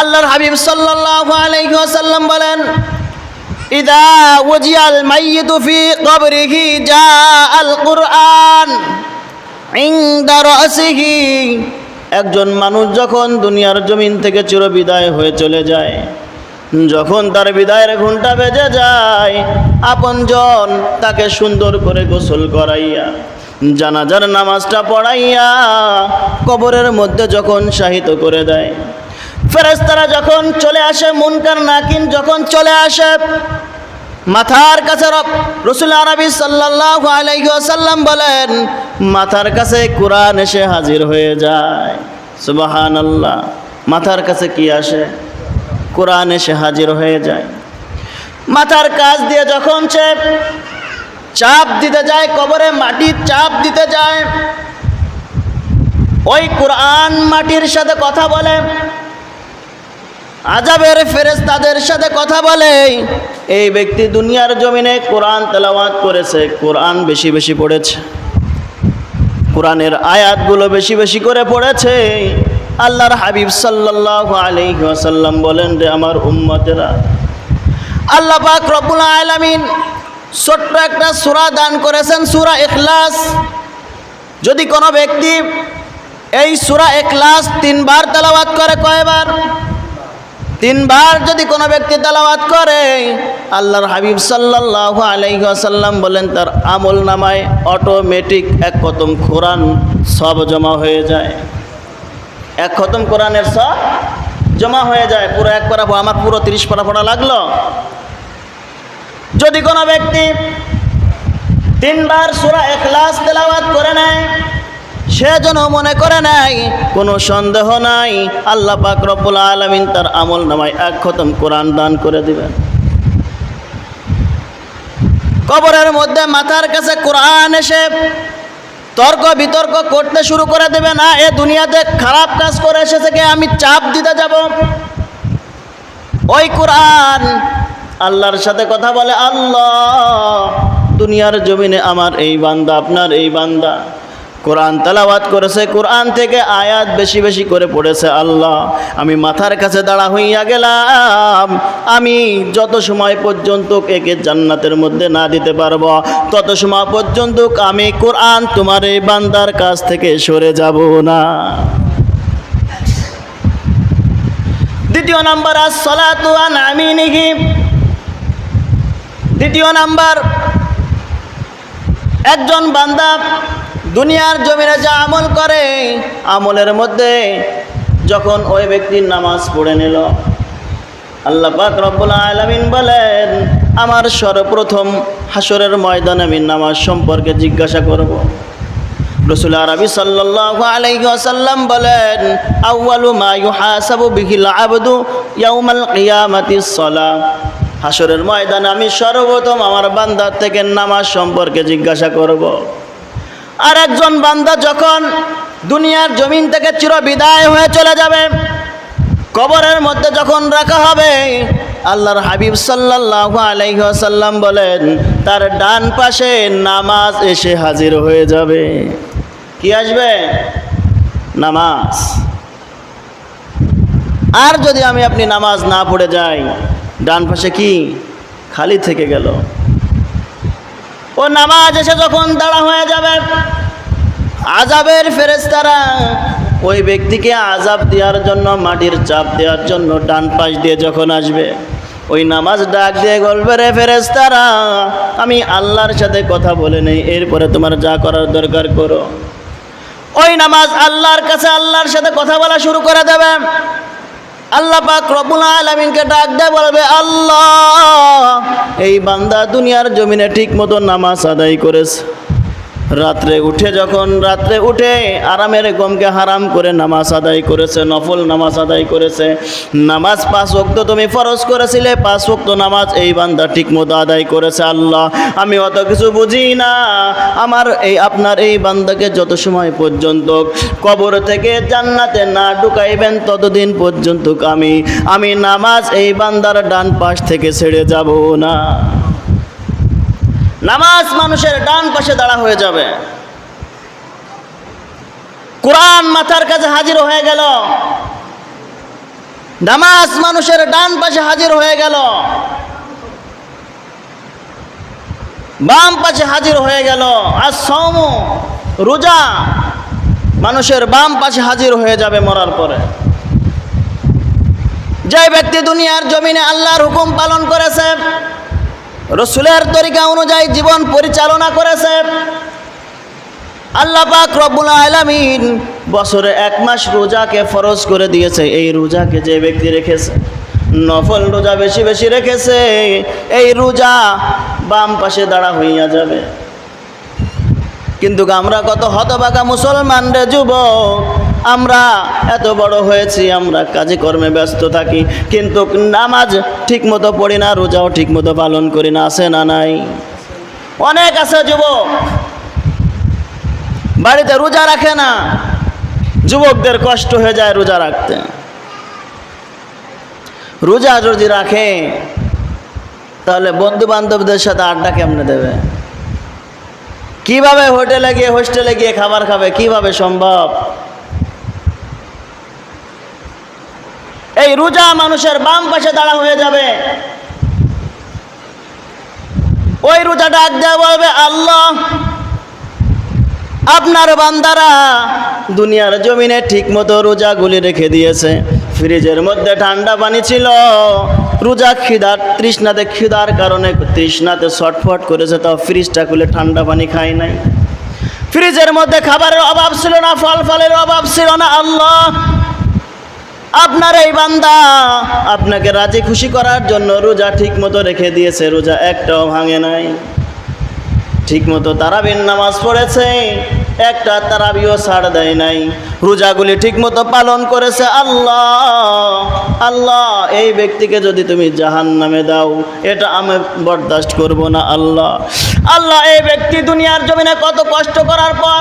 আল্লাহর হাবিব সাল্লাল্লাহু আলাইহি ওয়াসাল্লাম বলেন, ইদা ওয়াজিয়াল মাইয়িতু ফি কবরিহি জা আল কুরআন ইনদা রাসিহি। একজন মানুষ যখন দুনিয়ার জমিন থেকে চিরবিদায় হয়ে চলে যায়, যখন তার বিদায়ের ঘণ্টা বেজে যায়, আপনজন তাকে সুন্দর করে গোসল করাইয়া, জানাজার নামাজটা পড়াইয়া কবরের মধ্যে যখন শাহিত করে দেয় ফেরেস্তারা যখন চলে আসে, মুনকার নাকিন যখন চলে আসে, মাথার কাছে রসুল আরবি সাল্লাল্লাহু আলাইহি ওয়াসাল্লাম বলেন, মাথার কাছে কোরআন এসে হাজির হয়ে যায়। সুবাহান আল্লাহ মাথার কাছে কি আসে? কোরআন এসে হাজির হয়ে যায়। মাথার কাজ দিয়ে যখন সে চাপ দিতে যায়, কবরে মাটির চাপ দিতে যায়, ওই কোরআন মাটির সাথে কথা বলে আজাবের ফেরেস তাদের সাথে কথা বলে। এই ব্যক্তি দুনিয়ার জমিনে কোরআন তেলাওয়াত করেছে, কোরআন বেশি বেশি পড়েছে। কোরআনের আয়াতগুলো বেশি বেশি করে পড়েছে। আল্লাহর হাবিব সাল্লাল্লাহু আলাইহি ওয়াসাল্লাম বলেন যে আমার উম্মতেরা, আল্লাহ পাক রব্বুল আলামিন ছোট্ট একটা সূরা দান করেছেন, সূরা ইখলাস। যদি কোনো ব্যক্তি এই সূরা ইখলাস তিনবার তেলাওয়াত করে কয়বার? তিনবার যদি কোনো ব্যক্তি তেলাওয়াত করে, আল্লাহর হাবিব সাল্লাল্লাহু আলাইহি ওয়াসাল্লাম বলেন, তার আমল নামায় অটোমেটিক এক খতম কোরআন সব জমা হয়ে যায়। এক খতম কোরআনের সব জমা হয়ে যায়। পুরো এক পারা আমার পুরো তিরিশ পারা পড়া লাগল? যদি কোনো ব্যক্তি তিনবার সুরা এখলাস তেলাওয়াত করে নেয় সে যেন মনে করে নাই, কোনো সন্দেহ নাই, আল্লাহ পাক রব্বুল আলমিন তার আমল নামায় এক খতম কোরআন দান করে দিবেন। কবরের মধ্যে মাথার কাছে কোরআন এসে তর্ক বিতর্ক করতে শুরু করে দেবে, না, এ দুনিয়াতে খারাপ কাজ করে এসেছে কে, আমি চাপ দিতে যাব। ওই কোরআন আল্লাহর সাথে কথা বলে, আল্লাহ, দুনিয়ার জমিনে আমার এই বান্দা, আপনার এই বান্দা। কোরআন তালাবাত করেছে, কোরআন থেকে আয়াত বেশি বেশি করে পড়েছে আল্লাহ। আমি মাথার কাছে দাঁড়া হইয়া গেলাম, আমি যত সময় পর্যন্ত একে জান্নাতের মধ্যে না দিতে পারব, তত সময় পর্যন্ত আমি কোরআন তোমার এই বান্দার কাছ থেকে সরে যাব না। দ্বিতীয় নাম্বার আস সলাতু আন আমিনিহি। দ্বিতীয় নাম্বার, একজন বান্দা দুনিয়ার জমিনে যা আমল করে, আমলের মধ্যে যখন ওই ব্যক্তির নামাজ পড়ে নিল, আল্লাহ পাক রব্বুল আলামিন বলেন, আমার সর্বপ্রথম হাসরের ময়দানে আমি নামাজ সম্পর্কে জিজ্ঞাসা করব। রসুল আরবি সাল্লাল্লাহু আলাইহি ওয়াসাল্লাম বলেন, আউয়ালু মা ইউহাসাবু বিহিল আবদু ইয়াউমাল কিয়ামাতিস সালাহ হাসরের ময়দানে আমি সর্বপ্রথম আমার বান্দার থেকে নামাজ সম্পর্কে জিজ্ঞাসা করব। আর একজন বান্দা যখন দুনিয়ার জমিন থেকে চির বিদায় হয়ে চলে যাবে, কবরের মধ্যে যখন রাখা হবে, আল্লাহর হাবিব সাল্লাল্লাহু আলাইহি ওয়াসাল্লাম বলেন, তার ডান পাশে নামাজ এসে হাজির হয়ে যাবে। কি আসবে? নামাজ। আর যদি আমি আপনি নামাজ না পড়ে যাই, ডান পাশে কি? খালি থেকে গেল। ও নামাজ এসে যখন দাঁড়া হয়ে যাবে, আজাবের ফেরেস্তারা ওই ব্যক্তিকে আজাব দেওয়ার জন্য, মাটির চাপ দেওয়ার জন্য ডান পাশ দিয়ে যখন আসবে, ওই নামাজ ডাক দিয়ে বলবে, রে ফেরেস্তারা আমি আল্লাহর সাথে কথা বলে নেই, এরপরে তোমার যা করার দরকার করো। ওই নামাজ আল্লাহর কাছে আল্লাহর সাথে কথা বলা শুরু করে দেবে। আল্লাহ পাক রবুল আলমিনকে ডাক দেয়, বলবে, আল্লাহ, এই বান্দা দুনিয়ার জমিনে ঠিক মতো নামাজ আদায় করেছে। রাত্রে উঠে যখন রাত্রে উঠে আরামের গমকে হারাম করে নামাজ আদায় করেছে, নফল নামাজ আদায় করেছে। নামাজ পাঁচ ওক্ত তুমি ফরজ করেছিলে, পাঁচ ওক্ত নামাজ এই বান্দা ঠিক মতো আদায় করেছে আল্লাহ। আমি অত কিছু বুঝি না। আমার এই আপনার এই বান্দাকে যত সময় পর্যন্ত কবর থেকে জান্নাতে না ঢুকাইবেন, ততদিন পর্যন্ত আমি আমি নামাজ এই বান্দার ডান পাশ থেকে ছেড়ে যাব না। নামাজ মানুষের ডান পাশে দাঁড়া হয়ে যাবে। কোরআন মাথার কাছে হাজির হয়ে গেল। নামাজ মানুষের ডান পাশে হাজির হয়ে গেল। বাম পাশে হাজির হয়ে গেল। আর সৌম রোজা মানুষের বাম পাশে হাজির হয়ে যাবে মরার পরে। যে ব্যক্তি দুনিয়ার জমিনে আল্লাহর হুকুম পালন করেছে রসুলের তরিকা অনুযায়ী জীবন পরিচালনা করেছে। আল্লাহ পাক রব্বুল আলামিন বছরে এক মাস রোজাকে ফরজ করে দিয়েছে। এই রোজাকে যে ব্যক্তি রেখেছে, নফল রোজা বেশি বেশি রেখেছে, এই রোজা বাম পাশে দাঁড়া হইয়া যাবে। কিন্তু আমরা কত হতবাকা মুসলমান রে যুবক আমরা এত বড় হয়েছি, আমরা কাজে কর্মে ব্যস্ত থাকি, কিন্তু নামাজ ঠিক মতো পড়ি না, রোজাও ঠিক মতো পালন করি না, আছে না নাই? অনেক আছে যুবক। বাড়িতে রোজা রাখে না, যুবকদের কষ্ট হয়ে যায় রোজা রাখতে। রোজা যদি রাখে, তাহলে বন্ধু বান্ধবদের সাথে আড্ডা কেমনে দেবে? কীভাবে হোটেলে গিয়ে, হোস্টেলে গিয়ে খাবার খাবে, কীভাবে সম্ভব? এই রোজা মানুষের বাম পাশে দাঁড়া হয়ে যাবে। ওই রোজা ডাক দেওয়া বলবে, আল্লাহ, আপনার বান্দারা দুনিয়ার জমিনে ঠিক মতো রোজাগুলি রেখে দিয়েছে। ফ্রিজের মধ্যে ঠান্ডা পানি ছিল। রোজা খিদার তৃষ্ণাতে খিদার কারণে তৃষ্ণাতে ছটফট করেছে, তাও ফ্রিজটা খুলে ঠান্ডা পানি খায় নাই। ফ্রিজের মধ্যে খাবারের অভাব ছিল না ফল ফলের অভাব ছিল না। আল্লাহ আপনার এই বান্দা আপনাকে রাজি খুশি করার জন্য রোজা ঠিক মতো রেখে দিয়েছে, রোজা একটাও ভাঙে নাই। ঠিক মতো তারাবির নামাজ পড়েছে, একটা তারাবিও ছাড় দেয় নাই। রোজাগুলি ঠিক মতো পালন করেছে আল্লাহ। আল্লাহ, এই ব্যক্তিকে যদি তুমি জাহান নামে দাও, এটা আমি বরদাস্ত করব না আল্লাহ। আল্লাহ, এই ব্যক্তি দুনিয়ার জমিনে কত কষ্ট করার পর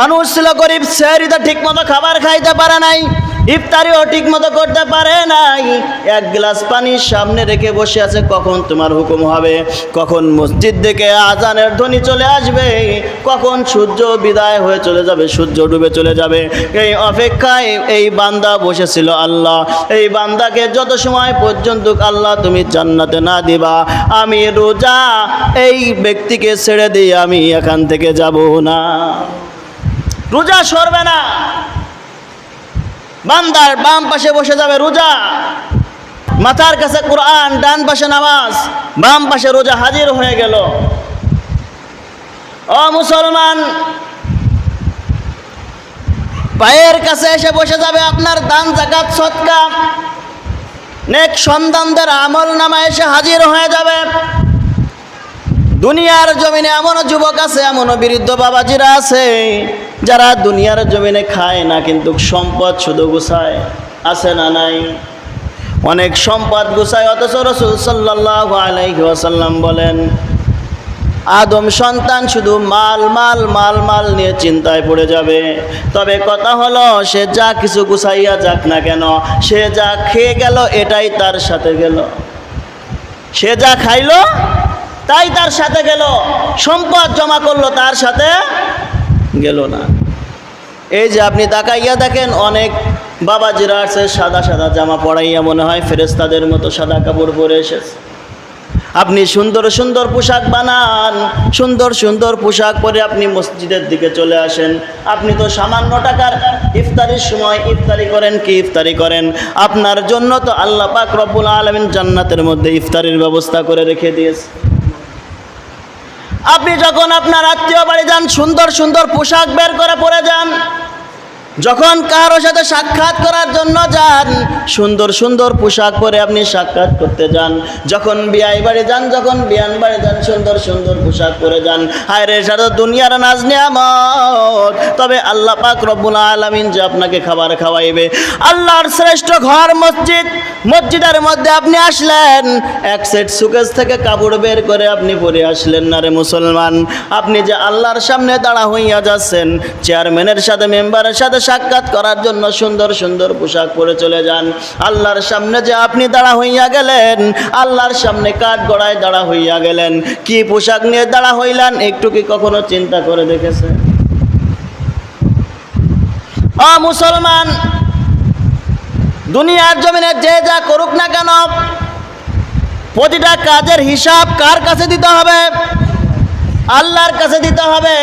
মানুষ ছিল গরিব সেহরিতে ঠিক মতো খাবার খাইতে পারে নাই, ইফতারিও ঠিক মতো করতে পারে নাই। এক গ্লাস পানির সামনে রেখে বসে আছে, কখন তোমার হুকুম হবে? কখন মসজিদ থেকে আজানের ধ্বনি চলে আসবে? কখন সূর্য বিদায় হয়ে চলে যাবে? সূর্য ডুবে চলে যাবে। এই অপেক্ষায় এই বান্দা বসেছিল আল্লাহ। এই বান্দাকে যত সময় পর্যন্ত আল্লাহ তুমি জান্নাতে না দিবা, আমি রোজা এই ব্যক্তিকে ছেড়ে দিয়ে আমি এখান থেকে যাব না। রোজা সরবে না। বান্দার বাম পাশে বসে যাবে রোজা। মাথার কাছে কোরআন, ডান পাশে নামাজ, বাম পাশে রোজা হাজির হয়ে গেল। অ মুসলমান, পায়ের কাছে এসে বসে যাবে আপনার দান, জাকাত, সৎকা। নেক সন্তানদের আমল নামা এসে হাজির হয়ে যাবে। দুনিয়ার জমিনে এমনও যুবক আছে এমনও বৃদ্ধ বাবাজিরা আছে, যারা দুনিয়ার জমিনে খায় না, কিন্তু সম্পদ শুধু গুছায়, আছে না নাই? অনেক সম্পদ গুছায়, অথচ রসুল সাল্লাহ আলাইহি ওয়াসাল্লাম বলেন, আদম সন্তান শুধু মাল মাল মাল মাল নিয়ে চিন্তায় পড়ে যাবে। তবে কথা হলো, সে যা কিছু গুছাইয়া যাক না কেন, সে যা খেয়ে গেল, এটাই তার সাথে গেল। সে যা খাইলো তাই তার সাথে গেল। সম্পদ জমা করল, তার সাথে গেল না। এই যে আপনি তাকাইয়া দেখেন, অনেক বাবাজিরা আছে, সাদা সাদা জামা পড়াইয়া মনে হয় ফেরেস্তাদের মতো সাদা কাপড় পরে এসেছে। আপনি সুন্দর সুন্দর পোশাক বানান, সুন্দর সুন্দর পোশাক পরে আপনি মসজিদের দিকে চলে আসেন। আপনি তো সামান্য টাকার ইফতারির সময় ইফতারি করেন কি ইফতারি করেন? আপনার জন্য তো আল্লাহ পাক রব্বুল আলমিন জান্নাতের মধ্যে ইফতারির ব্যবস্থা করে রেখে দিয়েছে। আপনি যখন আপনার আত্মীয় বাড়ি যান সুন্দর সুন্দর পোশাক বের করে পরে যান যখন কারোর সাথে সাক্ষাৎ করার জন্য যান, সুন্দর সুন্দর পোশাক পরে আপনি সাক্ষাৎ করতে যান। যখন বিয়াই বাড়ি যান, যখন বিয়ান বাড়ি যান, সুন্দর সুন্দর পোশাক পরে যান। হায় রে সারা দুনিয়ার নাজ নিয়ামত। তবে আল্লাহ পাক রব্বুল আলামিন যে আপনাকে খাবার খাওয়াইবে। আল্লাহর শ্রেষ্ঠ ঘর মসজিদ, মসজিদের মধ্যে আপনি আসলেন, এক সেট সুকেজ থেকে কাপড় বের করে আপনি পরে আসলেন না রে মুসলমান। আপনি যে আল্লাহর সামনে দাঁড়া হইয়া যাচ্ছেন চেয়ারম্যানের সাথে মেম্বারের সাথে সাক্ষাৎ করার জন্য সুন্দর সুন্দর পোশাক পরে চলে যান। আল্লাহর সামনে যে আপনি দাঁড়া হইয়া গেলেন, আল্লাহর সামনে কাঠ গড়ায় দাঁড়া হইয়া গেলেন। কি পোশাক নিয়ে দাঁড়া হইলেন, একটু কি কখনো চিন্তা করে দেখেছে অ, মুসলমান, দুনিয়ার জমিনে যে যা করুক না কেন, প্রতিটা কাজের হিসাব কার কাছে দিতে হবে? আল্লাহর কাছে দিতে হবে।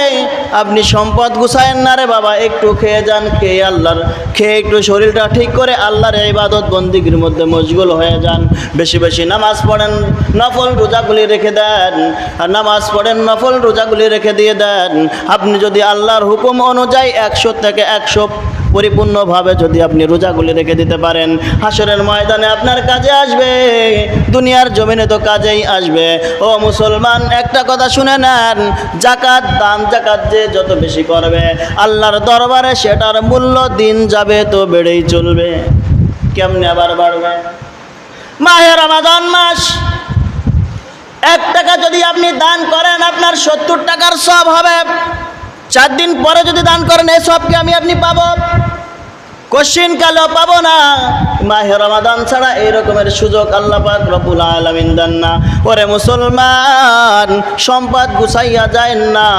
আপনি সম্পদ গুছায়েন না রে বাবা, একটু খেয়ে যান, খেয়ে আল্লাহর, খেয়ে একটু শরীরটা ঠিক করে আল্লাহর ইবাদত বন্দিগির মধ্যে মশগুল হয়ে যান। বেশি বেশি নামাজ পড়েন, নফল রোজাগুলি রেখে দেন। আর নামাজ পড়েন, নফল রোজাগুলি রেখে দিয়ে দেন। আপনি যদি আল্লাহর হুকুম অনুযায়ী একশো থেকে একশো পরিপূর্ণভাবে যদি আপনি রোজাগুলি রেখে দিতে পারেন হাসরের ময়দানে আপনার কাজে আসবে, দুনিয়ার জমিনে তো কাজেই আসবে। ও মুসলমান, একটা কথা শুনে নেন জাকাত দান জাকাত যে যত বেশি করবে, আল্লাহর দরবারে সেটার মূল্য দিন যাবে তো বেড়েই চলবে। কেমনে আবার বাড়বে? মাহে রমাদান মাস, এক টাকা যদি আপনি দান করেন, আপনার সত্তর টাকার সব হবে। চার দিন পরে যদি দান করেন, এই সবকে আমি আপনি পাবো। কোশ্চিন কালো পাবো না। মাহে রমাদান ছাড়া এই রকমের সুযোগ আল্লাহ পাক রব্বুল আলামিন দেন না। ওরে মুসলমান, সম্পদ গুছাইয়া যায় না।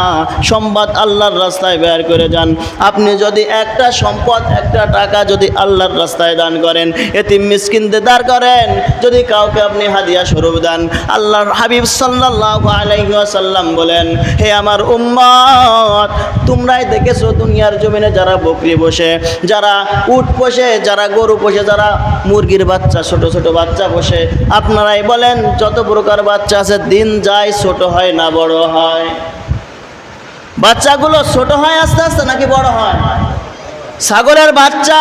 সম্পদ আল্লাহর রাস্তায় বের করে যান। আপনি যদি একটা সম্পদ, একটা টাকা যদি আল্লাহর রাস্তায় দান করেন, এতিম মিসকিনদের দাঁড় করেন, যদি কাউকে আপনি হাদিয়া স্বরূপ দেন, আল্লাহর হাবিব সাল্লাল্লাহু আলাইহি বলেন, হে আমার উম্মত, তোমরাই দেখেছ দুনিয়ার জমিনে যারা বকরি বসে, যারা উট পোষে যারা গরু পোষে, যারা মুরগির বাচ্চা, ছোট ছোট বাচ্চা পোষে, আপনারাই বলেন, যত প্রকার বাচ্চা আছে, দিন যায় ছোট হয় না বড় হয়। বাচ্চাগুলো ছোট হয় আস্তে আস্তে নাকি বড় হয়? ছাগলের বাচ্চা,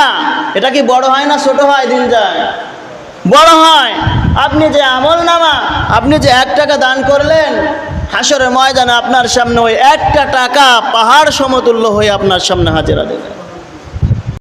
এটা কি বড় হয় না ছোট হয়, দিন যায়? বড় হয়। আপনি যে আমল নামা, আপনি যে এক টাকা দান করলেন হাসরের ময়দানে আপনার সামনে ওই একটা টাকা পাহাড় সমতুল্য হয়ে আপনার সামনে হাজিরা দেবে